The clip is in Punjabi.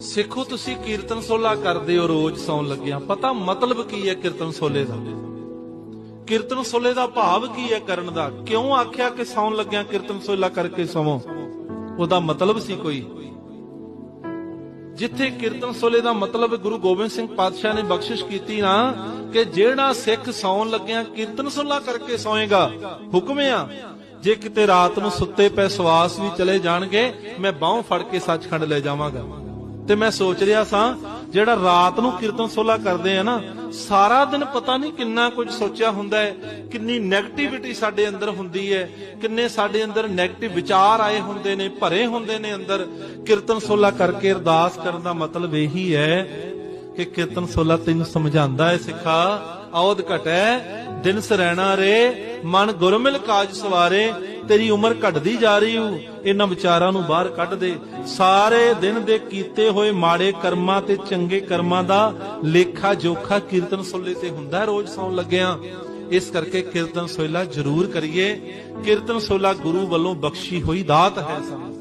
ਸਿੱਖੋ ਤੁਸੀਂ ਕੀਰਤਨ ਸੋਲਾ ਕਰਦੇ ਹੋ, ਰੋਜ਼ ਸੌਣ ਲੱਗਿਆ। ਪਤਾ ਮਤਲਬ ਕੀ ਹੈ ਕੀਰਤਨ ਸੋਲੇ ਦਾ? ਕੀਰਤਨ ਸੋਲੇ ਦਾ ਭਾਵ ਕੀ ਹੈ ਕਰਨ ਦਾ? ਕਿਉਂ ਆਖਿਆ ਕਿ ਸੌਣ ਲੱਗਿਆ ਕੀਰਤਨ ਸੋਲਾ ਕਰਕੇ ਸੌਵੋ? ਉਹਦਾ ਮਤਲਬ ਸੀ ਕੋਈ? ਜਿੱਥੇ ਕੀਰਤਨ ਸੋਲੇ ਦਾ ਮਤਲਬ ਗੁਰੂ ਗੋਬਿੰਦ ਸਿੰਘ ਪਾਤਸ਼ਾਹ ਨੇ ਬਖਸ਼ਿਸ਼ ਕੀਤੀ ਨਾ, ਕਿ ਜਿਹੜਾ ਸਿੱਖ ਸੌਣ ਲੱਗਿਆ ਕੀਰਤਨ ਸੋਲਾ ਕਰਕੇ ਸੌਏਗਾ, ਹੁਕਮ ਆ, ਜੇ ਕਿਤੇ ਰਾਤ ਨੂੰ ਸੁੱਤੇ ਪਏ ਸਵਾਸ ਵੀ ਚਲੇ ਜਾਣਗੇ, ਮੈਂ ਬਾਹੋਂ ਫੜ ਕੇ ਸੱਚਖੰਡ ਲੈ ਜਾਵਾਂਗਾ। ਤੇ ਮੈਂ ਸੋਚ ਰਿਹਾ ਸਾਂ, ਜਿਹੜਾ ਰਾਤ ਨੂੰ ਕੀਰਤਨ ਸੋਲਾ ਕਰਦੇ ਆ ਨਾ, ਸਾਰਾ ਦਿਨ ਪਤਾ ਨਹੀਂ ਕਿੰਨਾ ਕੁਝ ਸੋਚਿਆ ਹੁੰਦਾ ਹੈ, ਕਿੰਨੀ 네ਗੇਟਿਵਿਟੀ ਸਾਡੇ ਅੰਦਰ ਹੁੰਦੀ ਹੈ, ਕਿੰਨੇ ਸਾਡੇ ਅੰਦਰ 네ਗੇਟਿਵ ਵਿਚਾਰ ਆਏ ਹੁੰਦੇ ਨੇ, ਭਰੇ ਹੁੰਦੇ ਨੇ ਅੰਦਰ। ਕੀਰਤਨ ਸੋਲਾ ਕਰਕੇ ਅਰਦਾਸ ਕਰਨ ਦਾ ਮਤਲਬ ਇਹੀ ਹੈ ਕਿ ਕੀਰਤਨ ਸੋਲਾ ਤੈਨੂੰ ਸਮਝਾਉਂਦਾ ਹੈ, ਸਿੱਖਾ ਔਦ ਘਟੈ, ਦਿਨ ਸਰੈਣਾ ਰੇ, ਮਨ ਗੁਰਮਿਲ ਕਾਜ ਸਵਾਰੇ ਤੇਰੀ ਉਮਰ ਘਟਦੀ ਜਾ ਰਹੀ ਹੂ ਇਹਨਾਂ ਵਿਚਾਰਾਂ ਨੂੰ ਬਾਹਰ ਕੱਢ ਦੇ। ਸਾਰੇ ਦਿਨ ਦੇ ਕੀਤੇ ਹੋਏ ਮਾੜੇ ਕਰਮਾਂ ਤੇ ਚੰਗੇ ਕਰਮਾਂ ਦਾ ਲੇਖਾ ਜੋਖਾ ਕੀਰਤਨ ਸੋਲੇ ਤੇ ਹੁੰਦਾ ਰੋਜ਼ ਸੌਣ ਲੱਗਿਆਂ। ਇਸ ਕਰਕੇ ਕੀਰਤਨ ਸੋਲਾ ਜ਼ਰੂਰ ਕਰੀਏ। ਕੀਰਤਨ ਸੋਲਾ ਗੁਰੂ ਵੱਲੋਂ ਬਖਸ਼ੀ ਹੋਈ ਦਾਤ ਹੈ ਸਾਨੂੰ।